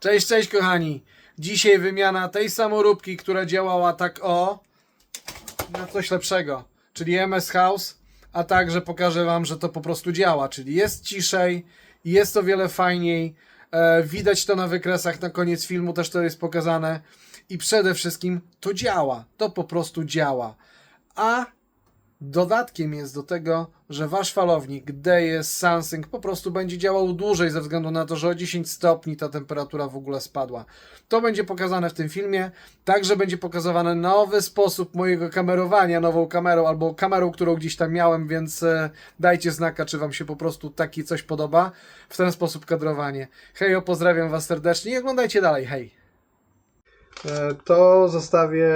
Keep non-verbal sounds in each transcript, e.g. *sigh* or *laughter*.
Cześć, cześć kochani. Dzisiaj wymiana tej samoróbki, która działała tak o na coś lepszego, czyli MS House, a także pokażę Wam, że to po prostu działa, czyli jest ciszej, jest o wiele fajniej, e, widać to na wykresach, na koniec filmu też to jest pokazane. I przede wszystkim to działa, to po prostu działa. A Dodatkiem jest do tego, że wasz falownik DS Samsung po prostu będzie działał dłużej ze względu na to, że o 10 stopni ta temperatura w ogóle spadła. To będzie pokazane w tym filmie. Także będzie pokazywany nowy sposób mojego kamerowania nową kamerą albo kamerą, którą gdzieś tam miałem, więc e, dajcie znaka, czy wam się po prostu taki coś podoba. W ten sposób kadrowanie. Hejo, pozdrawiam was serdecznie i oglądajcie dalej. Hej! E, To zostawię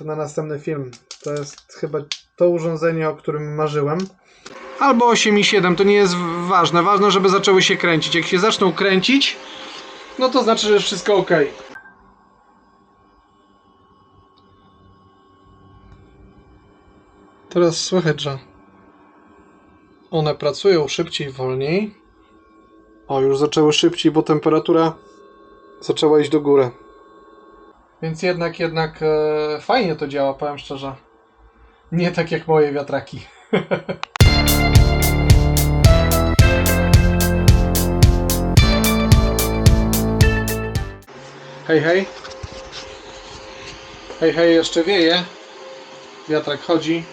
na następny film. To jest chyba to urządzenie, o którym marzyłem. Albo 8 i 7, to nie jest ważne. Ważne, żeby zaczęły się kręcić. Jak się zaczną kręcić, no to znaczy, że wszystko ok. Teraz słychać, że one pracują szybciej, wolniej. O, już zaczęły szybciej, bo temperatura zaczęła iść do góry. Więc jednak, jednak e, fajnie to działa, powiem szczerze. Nie tak jak moje wiatraki. *laughs* Hej, hej. Hej, hej, jeszcze wieje. Wiatrak chodzi.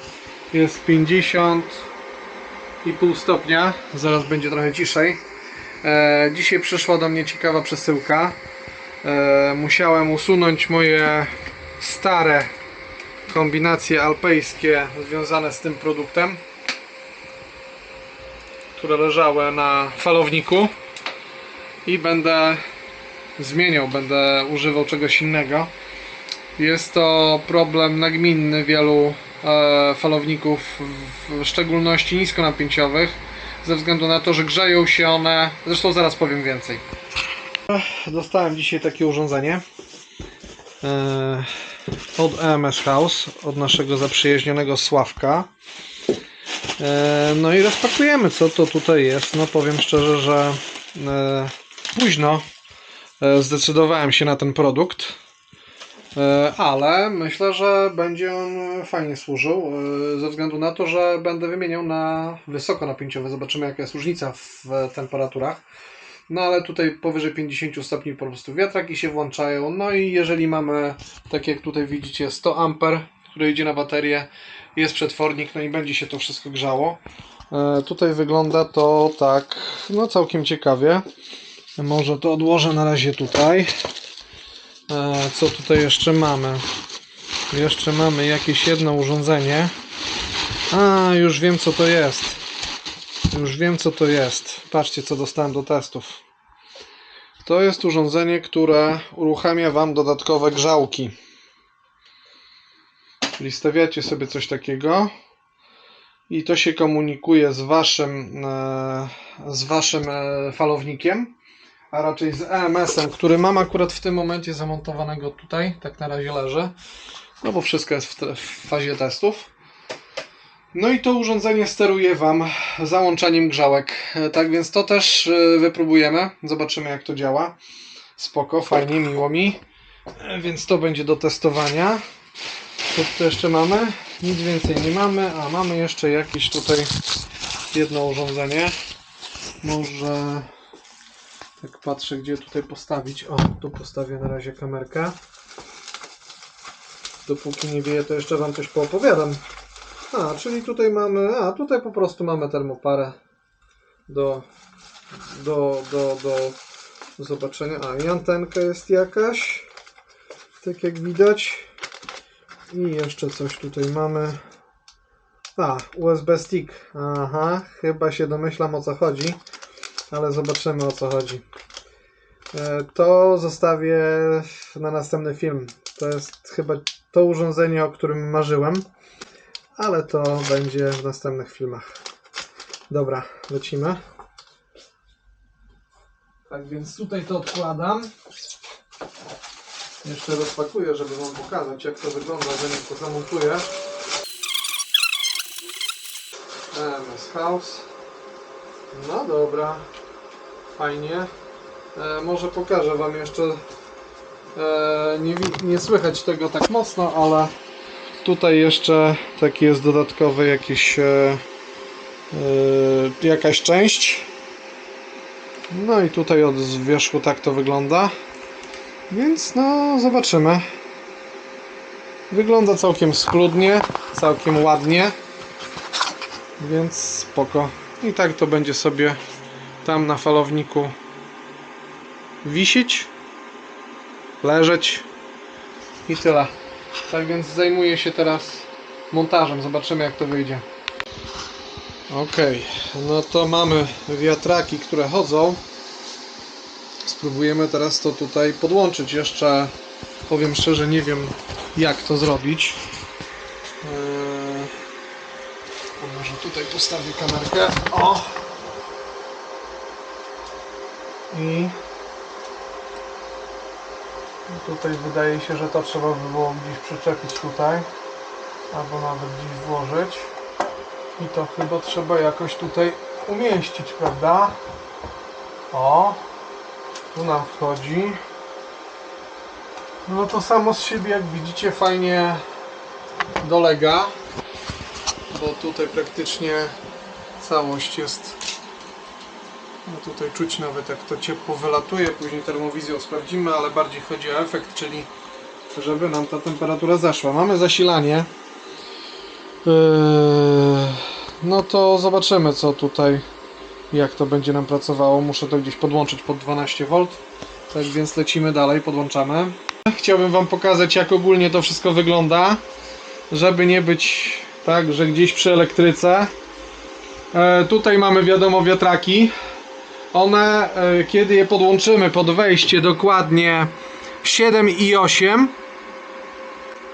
Jest 50 i pół stopnia. Zaraz będzie trochę ciszej. E, dzisiaj przyszła do mnie ciekawa przesyłka. E, musiałem usunąć moje stare kombinacje alpejskie związane z tym produktem, które leżały na falowniku i będę zmieniał, będę używał czegoś innego. Jest to problem nagminny wielu e, falowników, w, szczególności niskonapięciowych, ze względu na to, że grzeją się one. Zresztą zaraz powiem więcej. Dostałem dzisiaj takie urządzenie e, od EMS House, od naszego zaprzyjaźnionego Sławka. E, no i rozpakujemy, co to tutaj jest. No powiem szczerze, że e, późno e, zdecydowałem się na ten produkt, ale myślę, że będzie on fajnie służył, ze względu na to, że będę wymieniał na wysokonapięciowy. Zobaczymy, jaka jest różnica w temperaturach. No ale tutaj powyżej 50 stopni po prostu wiatraki się włączają. No i jeżeli mamy, tak jak tutaj widzicie, 100 amper, który idzie na baterię, jest przetwornik, no i będzie się to wszystko grzało. E, tutaj wygląda to tak, no całkiem ciekawie. Może to odłożę na razie tutaj. E, co tutaj jeszcze mamy? Jeszcze mamy jakieś jedno urządzenie. A, już wiem co to jest. Już wiem co to jest. Patrzcie co dostałem do testów. To jest urządzenie, które uruchamia Wam dodatkowe grzałki. Czyli stawiacie sobie coś takiego i to się komunikuje z Waszym, e, z waszym e, falownikiem, a raczej z EMS-em, który mam akurat w tym momencie zamontowanego tutaj, tak na razie leży, no bo wszystko jest w, te, w fazie testów. No i to urządzenie steruje Wam załączaniem grzałek. E, Tak więc to też e, wypróbujemy. Zobaczymy jak to działa. Spoko, fajnie, miło mi. E, Więc to będzie do testowania. Co tu jeszcze mamy? Nic więcej nie mamy, a mamy jeszcze jakieś tutaj jedno urządzenie. Może tak patrzę gdzie tutaj postawić. O, tu postawię na razie kamerkę. Dopóki nie wieje, to jeszcze Wam coś poopowiadam. A, czyli tutaj mamy, a tutaj po prostu mamy termoparę do, do, do, do zobaczenia. A, i antenka jest jakaś, tak jak widać. I jeszcze coś tutaj mamy. A, USB stick. Aha, chyba się domyślam o co chodzi, ale zobaczymy o co chodzi. E, To zostawię na następny film. To jest chyba to urządzenie, o którym marzyłem ale to będzie w następnych filmach. Dobra, lecimy. Tak więc tutaj to odkładam. Jeszcze rozpakuję, żeby Wam pokazać, jak to wygląda, zanim to zamontuję. MS House. No dobra, fajnie. E, może pokażę Wam jeszcze. E, nie, nie słychać tego tak mocno, ale tutaj jeszcze taki jest dodatkowy jakiś, e, jakaś część. No i tutaj od wierzchu tak to wygląda. Więc no, zobaczymy. Wygląda całkiem schludnie, całkiem ładnie. Więc spoko. I tak to będzie sobie tam na falowniku wisieć, leżeć i tyle. Tak więc zajmuję się teraz montażem. Zobaczymy jak to wyjdzie. Ok, no to mamy wiatraki, które chodzą. Spróbujemy teraz to tutaj podłączyć. Jeszcze powiem szczerze, nie wiem jak to zrobić. Eee, może tutaj postawię kamerkę. O! I tutaj wydaje się, że to trzeba by było gdzieś przyczepić tutaj. Albo nawet gdzieś włożyć. I to chyba trzeba jakoś tutaj umieścić, prawda? O! Tu nam wchodzi. No to samo z siebie, jak widzicie, fajnie dolega, bo tutaj praktycznie całość jest. No tutaj czuć nawet jak to ciepło wylatuje, później termowizją sprawdzimy, ale bardziej chodzi o efekt, czyli żeby nam ta temperatura zeszła. Mamy zasilanie. Yy, no to zobaczymy co tutaj, jak to będzie nam pracowało. Muszę to gdzieś podłączyć pod 12V. Tak więc lecimy dalej, podłączamy. Chciałbym Wam pokazać, jak ogólnie to wszystko wygląda, żeby nie być tak, że gdzieś przy elektryce. E, tutaj mamy, wiadomo, wiatraki. One, e, kiedy je podłączymy pod wejście dokładnie 7 i 8,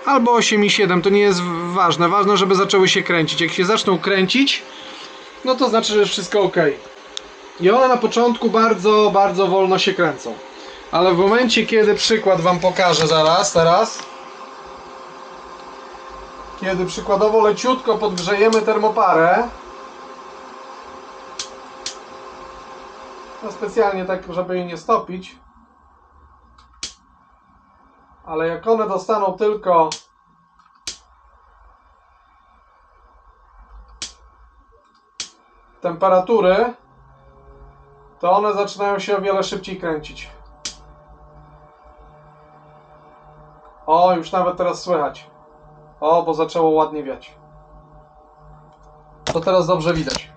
albo 8 i 7, to nie jest ważne. Ważne, żeby zaczęły się kręcić. Jak się zaczną kręcić, no to znaczy, że wszystko ok. I one na początku bardzo, bardzo wolno się kręcą. Ale w momencie, kiedy przykład Wam pokażę zaraz, teraz, kiedy przykładowo leciutko podgrzejemy termoparę, no specjalnie tak, żeby jej nie stopić, ale jak one dostaną tylko temperatury, to one zaczynają się o wiele szybciej kręcić. O, już nawet teraz słychać. O, bo zaczęło ładnie wiać. To teraz dobrze widać.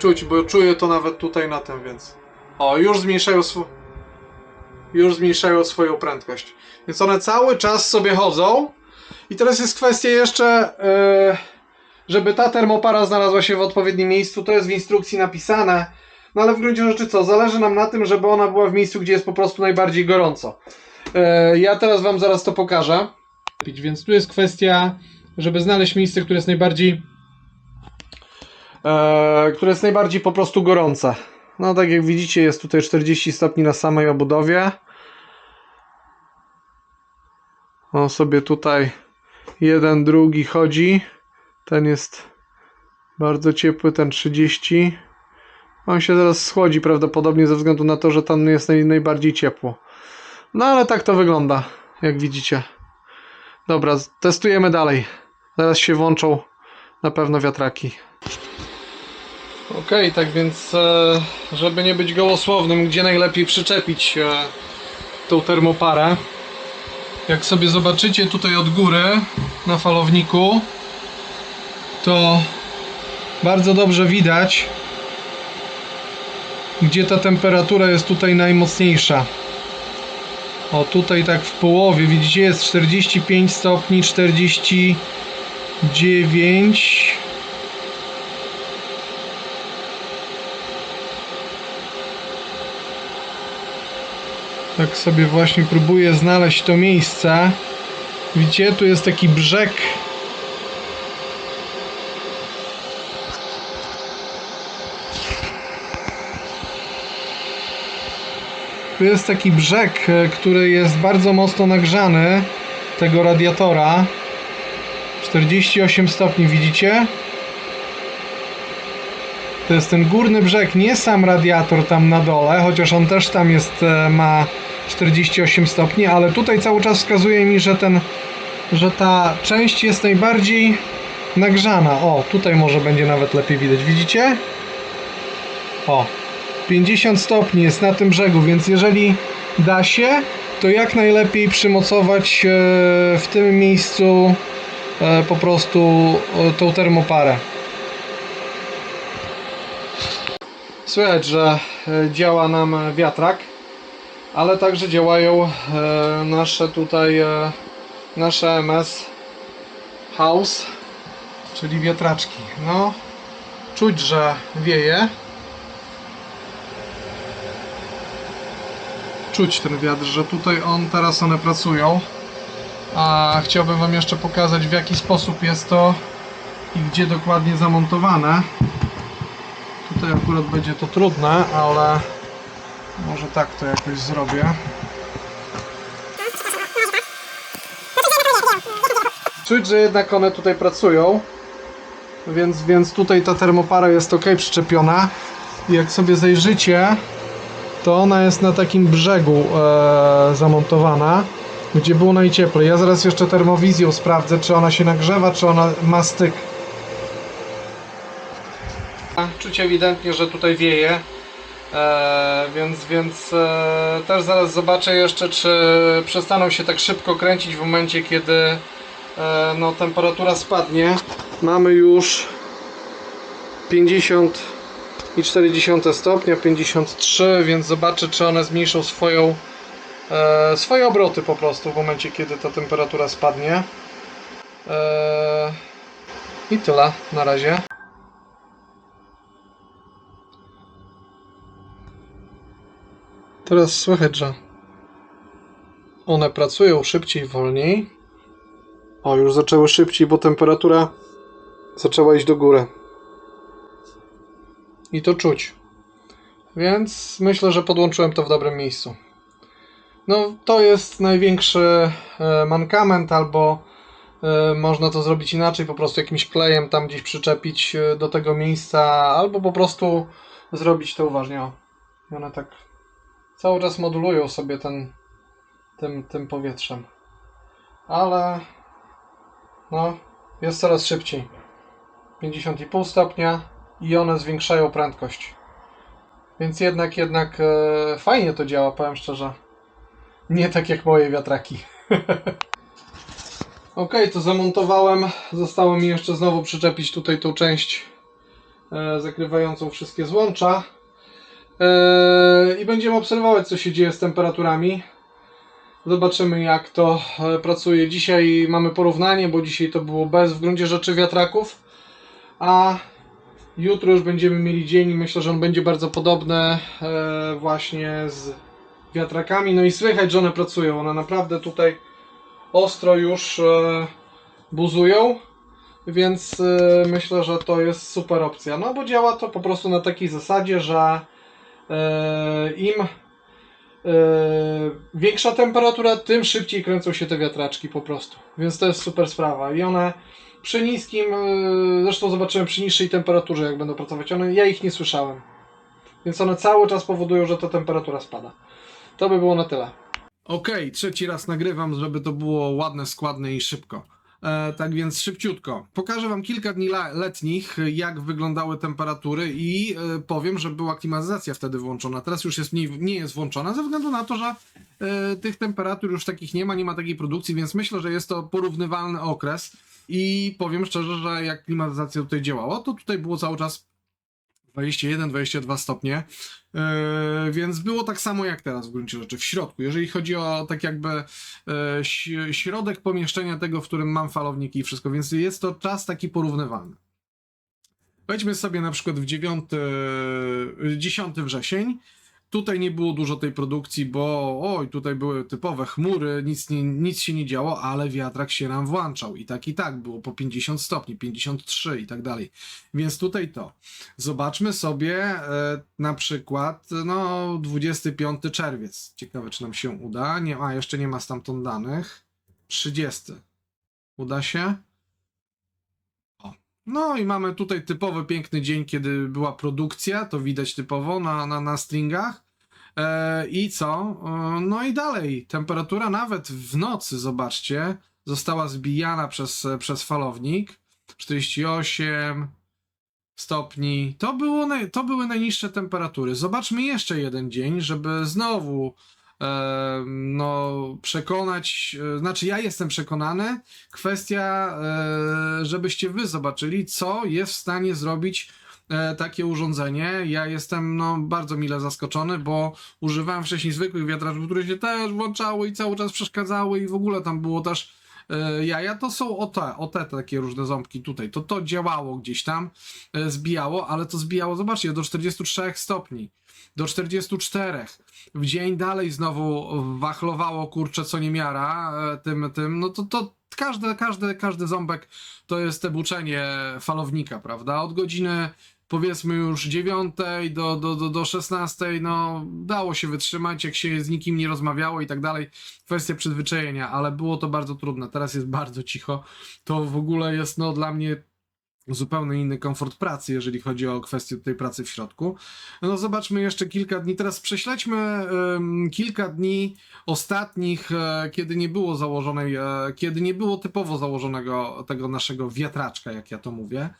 Czuć, bo czuję to nawet tutaj na tym, więc. O, już zmniejszają swo... Już zmniejszają swoją prędkość. Więc one cały czas sobie chodzą. I teraz jest kwestia jeszcze, yy, żeby ta termopara znalazła się w odpowiednim miejscu. To jest w instrukcji napisane. No ale w gruncie rzeczy co? Zależy nam na tym, żeby ona była w miejscu, gdzie jest po prostu najbardziej gorąco. E, ja teraz Wam zaraz to pokażę. Więc tu jest kwestia, żeby znaleźć miejsce, które jest najbardziej e, które jest najbardziej po prostu gorące. No tak jak widzicie jest tutaj 40 stopni na samej obudowie. On sobie tutaj jeden, drugi chodzi. Ten jest bardzo ciepły, ten 30. On się zaraz schłodzi prawdopodobnie ze względu na to, że tam jest naj, najbardziej ciepło. No ale tak to wygląda, jak widzicie. Dobra, testujemy dalej. Zaraz się włączą na pewno wiatraki. Okej, tak więc e, żeby nie być gołosłownym, gdzie najlepiej przyczepić e, tą termoparę. Jak sobie zobaczycie tutaj od góry na falowniku, to bardzo dobrze widać, gdzie ta temperatura jest tutaj najmocniejsza. O, tutaj tak w połowie, widzicie, jest 45 stopni, 49. Tak sobie właśnie próbuję znaleźć to miejsce. Widzicie, tu jest taki brzeg. Tu jest taki brzeg, e, który jest bardzo mocno nagrzany tego radiatora. 48 stopni, widzicie? To jest ten górny brzeg, nie sam radiator tam na dole, chociaż on też tam jest, e, ma 48 stopni, ale tutaj cały czas wskazuje mi, że ten, że ta część jest najbardziej nagrzana. O, tutaj może będzie nawet lepiej widać. Widzicie? O, 50 stopni jest na tym brzegu, więc jeżeli da się, to jak najlepiej przymocować e, w tym miejscu e, po prostu e, tą termoparę. Słychać, że działa nam wiatrak, ale także działają e, nasze tutaj e, nasze MS House, czyli wiatraczki. No, czuć, że wieje. Czuć ten wiatr, że tutaj on, teraz one pracują. A chciałbym Wam jeszcze pokazać w jaki sposób jest to i gdzie dokładnie zamontowane. Tutaj akurat będzie to trudne, ale może tak to jakoś zrobię. Czuć, że jednak one tutaj pracują, więc, więc tutaj ta termopara jest ok przyczepiona. I jak sobie zajrzycie, to ona jest na takim brzegu e, zamontowana, gdzie było najcieplej. Ja zaraz jeszcze termowizją sprawdzę, czy ona się nagrzewa, czy ona ma styk. Czuć ewidentnie, że tutaj wieje. E, więc więc e, też zaraz zobaczę jeszcze, czy przestaną się tak szybko kręcić w momencie, kiedy e, no, temperatura spadnie. Mamy już 50 i 40 stopnia, 53, więc zobaczę, czy one zmniejszą swoją, e, swoje obroty po prostu w momencie, kiedy ta temperatura spadnie. E, I tyle na razie. Teraz słychać, że one pracują szybciej, wolniej. O, już zaczęły szybciej, bo temperatura zaczęła iść do góry. I to czuć. Więc myślę, że podłączyłem to w dobrym miejscu. No, to jest największy e, mankament, albo e, można to zrobić inaczej, po prostu jakimś klejem tam gdzieś przyczepić e, do tego miejsca, albo po prostu zrobić to uważnie. O. One tak cały czas modulują sobie ten, tym, tym powietrzem. Ale no, jest coraz szybciej. 50,5 stopnia i one zwiększają prędkość. Więc jednak, jednak e, fajnie to działa, powiem szczerze. Nie tak jak moje wiatraki. *laughs* ok, to zamontowałem. Zostało mi jeszcze znowu przyczepić tutaj tą część e, zakrywającą wszystkie złącza. E, I będziemy obserwować, co się dzieje z temperaturami. Zobaczymy, jak to e, pracuje. Dzisiaj mamy porównanie, bo dzisiaj to było bez w gruncie rzeczy wiatraków. A jutro już będziemy mieli dzień i myślę, że on będzie bardzo podobny e, właśnie z wiatrakami. No i słychać, że one pracują. One naprawdę tutaj ostro już e, buzują. Więc myślę, że to jest super opcja. No bo działa to po prostu na takiej zasadzie, że im e, większa temperatura, tym szybciej kręcą się te wiatraczki po prostu. Więc to jest super sprawa. I one przy niskim, e, zresztą zobaczyłem przy niższej temperaturze, jak będą pracować. One, ja ich nie słyszałem. Więc one cały czas powodują, że ta temperatura spada. To by było na tyle. Okej, trzeci raz nagrywam, żeby to było ładne, składne i szybko. E, tak więc szybciutko. Pokażę Wam kilka dni letnich, jak wyglądały temperatury i e, powiem, że była klimatyzacja wtedy włączona. Teraz już jest mniej, nie jest włączona ze względu na to, że e, tych temperatur już takich nie ma, nie ma takiej produkcji, więc myślę, że jest to porównywalny okres. I powiem szczerze, że jak klimatyzacja tutaj działała, to tutaj było cały czas 21-22 stopnie, Yy, więc było tak samo jak teraz w gruncie rzeczy, w środku. Jeżeli chodzi o tak jakby ś- środek pomieszczenia tego, w którym mam falowniki i wszystko, więc jest to czas taki porównywalny. Wejdźmy sobie na przykład w 9, y, 10 wrzesień. Tutaj nie było dużo tej produkcji, bo oj, tutaj były typowe chmury, nic, nie, nic się nie działo, ale wiatrak się nam włączał i tak i tak było po 50 stopni, 53 i tak dalej. Więc tutaj to. Zobaczmy sobie e, na przykład no 25 czerwiec. Ciekawe czy nam się uda. Nie, a jeszcze nie ma stamtąd danych. 30. Uda się? No i mamy tutaj typowy piękny dzień, kiedy była produkcja, to widać typowo na, na, na stringach. E, I co? E, no i dalej, temperatura nawet w nocy, zobaczcie, została zbijana przez, przez falownik. 48 stopni. To, było to były najniższe temperatury. Zobaczmy jeszcze jeden dzień, żeby znowu no, przekonać, e, znaczy ja jestem przekonany, kwestia, e, żebyście wy zobaczyli, co jest w stanie zrobić e, takie urządzenie. Ja jestem no, bardzo mile zaskoczony, bo używałem wcześniej zwykłych wiatraczków, które się też włączały i cały czas przeszkadzały i w ogóle tam było też jaja. To są o te, o te takie różne ząbki tutaj. To to działało gdzieś tam, e, zbijało, ale to zbijało, zobaczcie, do 43 stopni, do 44. W dzień dalej znowu wachlowało, kurczę, co niemiara e, tym, tym, no to, to każdy, każdy, każdy ząbek to jest te buczenie falownika, prawda? Od godziny powiedzmy już 9 do, do, do, do 16, no dało się wytrzymać, jak się z nikim nie rozmawiało i tak dalej. Kwestia przyzwyczajenia, ale było to bardzo trudne. Teraz jest bardzo cicho. To w ogóle jest no dla mnie zupełnie inny komfort pracy, jeżeli chodzi o kwestię tej pracy w środku. No zobaczmy jeszcze kilka dni. Teraz prześledźmy em, kilka dni ostatnich, e, kiedy nie było założonej, e, kiedy nie było typowo założonego tego naszego wiatraczka, jak ja to mówię.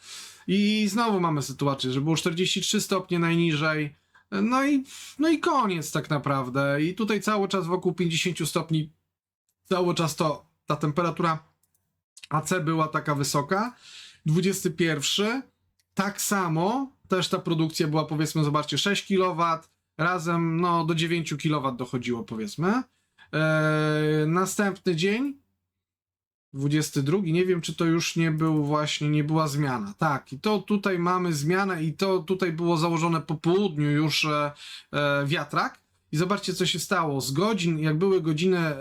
I znowu mamy sytuację, że było 43 stopnie najniżej. No i, no i koniec tak naprawdę. I tutaj cały czas wokół 50 stopni, cały czas to ta temperatura AC była taka wysoka. 21. Tak samo też ta produkcja była powiedzmy, zobaczcie, 6 kW, razem no do 9 kW dochodziło powiedzmy. Eee, następny dzień 22, nie wiem czy to już nie był właśnie, nie była zmiana. Tak, i to tutaj mamy zmianę i to tutaj było założone po południu już e, e, wiatrak. I zobaczcie co się stało. Z godzin, jak były godziny e,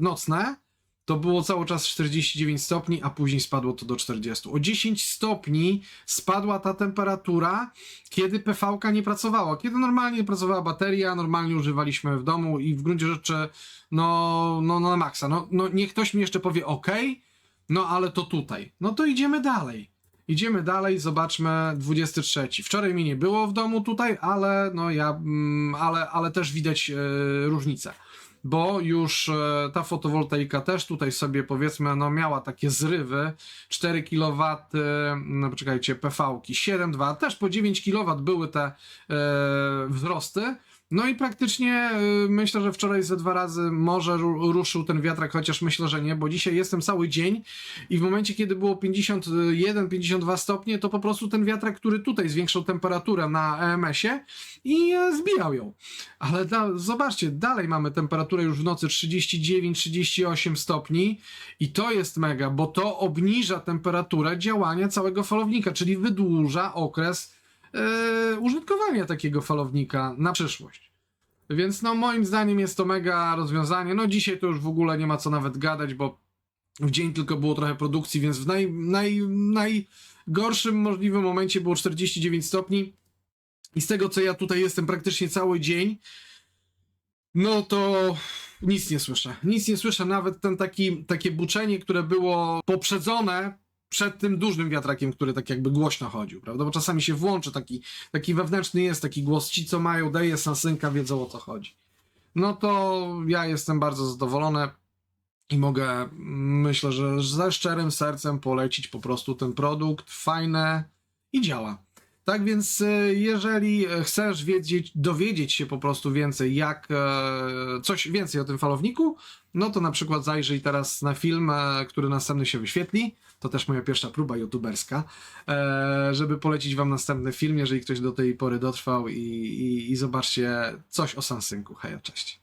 nocne, to było cały czas 49 stopni, a później spadło to do 40. O 10 stopni spadła ta temperatura, kiedy PV-ka nie pracowała. Kiedy normalnie pracowała bateria, normalnie używaliśmy w domu i w gruncie rzeczy, no, no, no na maksa. No, no niech ktoś mi jeszcze powie OK, no ale to tutaj. No to idziemy dalej. Idziemy dalej, zobaczmy 23. Wczoraj mnie nie było w domu tutaj, ale no ja, mm, ale, ale też widać e, różnicę bo już e, ta fotowoltaika też tutaj sobie powiedzmy no miała takie zrywy 4 kW, no poczekajcie, PV-ki 7,2, też po 9 kW były te e, wzrosty. No i praktycznie e, myślę, że wczoraj ze dwa razy może ru- ruszył ten wiatrak, chociaż myślę, że nie, bo dzisiaj jestem cały dzień i w momencie, kiedy było 51-52 stopnie, to po prostu ten wiatrak, który tutaj zwiększał temperaturę na EMS-ie i e, zbijał ją. Ale da, zobaczcie, dalej mamy temperaturę już w nocy 39-38 stopni i to jest mega, bo to obniża temperaturę działania całego falownika, czyli wydłuża okres e, użytkowania takiego falownika na przyszłość. Więc no moim zdaniem jest to mega rozwiązanie. No dzisiaj to już w ogóle nie ma co nawet gadać, bo w dzień tylko było trochę produkcji, więc w naj, naj, najgorszym możliwym momencie było 49 stopni. I z tego co ja tutaj jestem praktycznie cały dzień, no to nic nie słyszę. Nic nie słyszę, nawet ten taki, takie buczenie, które było poprzedzone przed tym dużym wiatrakiem, który tak jakby głośno chodził, prawda? Bo czasami się włączy taki, taki wewnętrzny jest taki głos, ci co mają, daje sasynka, wiedzą o co chodzi. No to ja jestem bardzo zadowolony i mogę, myślę, że ze szczerym sercem polecić po prostu ten produkt, fajne i działa. Tak więc, e, jeżeli chcesz wiedzieć, dowiedzieć się po prostu więcej, jak e, coś więcej o tym falowniku, no to na przykład zajrzyj teraz na film, e, który następny się wyświetli to też moja pierwsza próba youtuberska, e, żeby polecić wam następny film, jeżeli ktoś do tej pory dotrwał i, i, i zobaczcie coś o Samsungu. Hej, cześć.